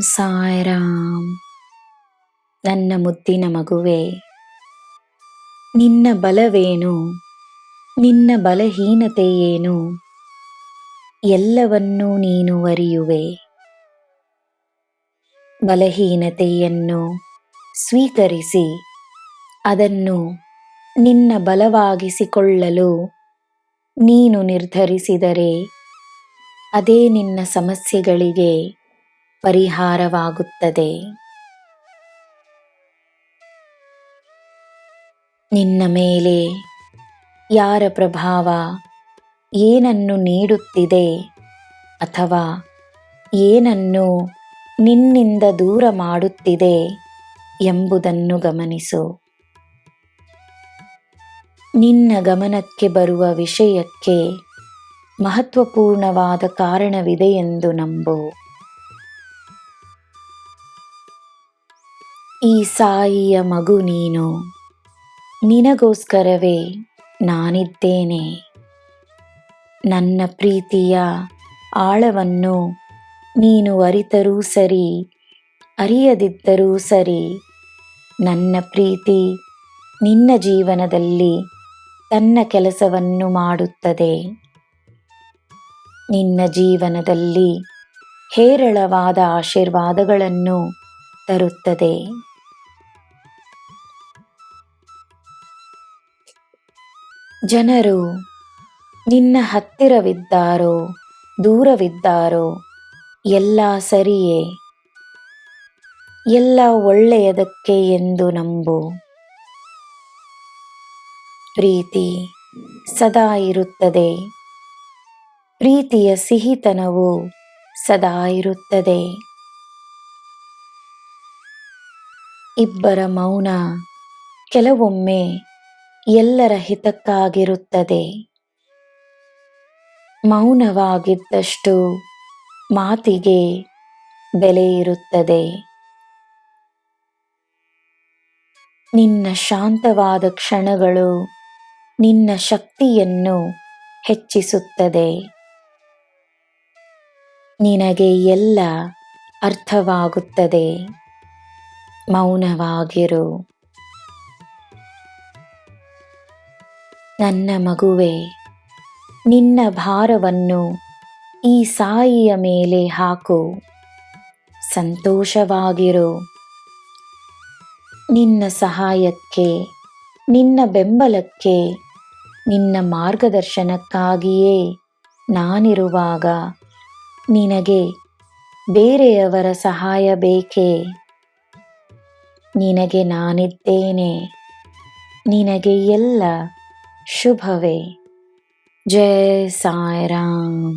ಸಾಯ್ರಾಮ್. ನನ್ನ ಮುದ್ದಿನ ಮಗುವೆ, ನಿನ್ನ ಬಲವೇನು? ನಿನ್ನ ಬಲಹೀನತೆ ಏನು? ಎಲ್ಲವನ್ನೂ ನೀನು ಅರಿಯುವೆ. ಬಲಹೀನತೆಯನ್ನು ಸ್ವೀಕರಿಸಿ, ಅದನ್ನು ನಿನ್ನ ಬಲವಾಗಿಸಿಕೊಳ್ಳಲು ನೀನು ನಿರ್ಧರಿಸಿದರೆ, ಅದೇ ನಿನ್ನ ಸಮಸ್ಯೆಗಳಿಗೆ ಪರಿಹಾರವಾಗುತ್ತದೆ. ನಿನ್ನ ಮೇಲೆ ಯಾರ ಪ್ರಭಾವ ಏನನ್ನು ನೀಡುತ್ತಿದೆ ಅಥವಾ ಏನನ್ನು ನಿನ್ನಿಂದ ದೂರ ಮಾಡುತ್ತಿದೆ ಎಂಬುದನ್ನು ಗಮನಿಸು. ನಿನ್ನ ಗಮನಕ್ಕೆ ಬರುವ ವಿಷಯಕ್ಕೆ ಮಹತ್ವಪೂರ್ಣವಾದ ಕಾರಣವಿದೆ ಎಂದು ನಂಬು. ಈ ಸಾಯಿಯ ಮಗು ನೀನು. ನಿನಗೋಸ್ಕರವೇ ನಾನಿದ್ದೇನೆ. ನನ್ನ ಪ್ರೀತಿಯ ಆಳವನ್ನು ನೀನು ಅರಿತರೂ ಸರಿ, ಅರಿಯದಿದ್ದರೂ ಸರಿ, ನನ್ನ ಪ್ರೀತಿ ನಿನ್ನ ಜೀವನದಲ್ಲಿ ತನ್ನ ಕೆಲಸವನ್ನು ಮಾಡುತ್ತದೆ. ನಿನ್ನ ಜೀವನದಲ್ಲಿ ಹೇರಳವಾದ ಆಶೀರ್ವಾದಗಳನ್ನು ತರುತ್ತದೆ. ಜನರು, ನಿನ್ನ ಹತ್ತಿರವಿದ್ದಾರೋ, ದೂರವಿದ್ದಾರೋ, ಎಲ್ಲ ಸರಿಯೇ? ಎಲ್ಲ ಒಳ್ಳೆಯದಕ್ಕೆ ಎಂದು ನಂಬು. ಪ್ರೀತಿ ಸದಾ ಇರುತ್ತದೆ. ಪ್ರೀತಿಯ ಸಿಹಿತನವು ಸದಾ ಇರುತ್ತದೆ. ಇಬ್ಬರ ಮೌನ ಕೆಲವೊಮ್ಮೆ ಎಲ್ಲರ ಹಿತಕ್ಕಾಗಿರುತ್ತದೆ. ಮೌನವಾಗಿದ್ದಷ್ಟು ಮಾತಿಗೆ ಬೆಲೆ ಇರುತ್ತದೆ. ನಿನ್ನ ಶಾಂತವಾದ ಕ್ಷಣಗಳು ನಿನ್ನ ಶಕ್ತಿಯನ್ನು ಹೆಚ್ಚಿಸುತ್ತದೆ. ನಿನಗೆ ಎಲ್ಲ ಅರ್ಥವಾಗುತ್ತದೆ. ಮೌನವಾಗಿರು. ನನ್ನ ಮಗುವೆ, ನಿನ್ನ ಭಾರವನ್ನು ಈ ಸಾಯಿಯ ಮೇಲೆ ಹಾಕು. ಸಂತೋಷವಾಗಿರು. ನಿನ್ನ ಸಹಾಯಕ್ಕೆ, ನಿನ್ನ ಬೆಂಬಲಕ್ಕೆ, ನಿನ್ನ ಮಾರ್ಗದರ್ಶನಕ್ಕಾಗಿಯೇ ನಾನಿರುವಾಗ ನಿನಗೆ ಬೇರೆಯವರ ಸಹಾಯ ಬೇಕೇ? ನಿನಗೆ ನಾನಿದ್ದೇನೆ. ನಿನಗೆ ಎಲ್ಲ शुभ हवे जय साई राम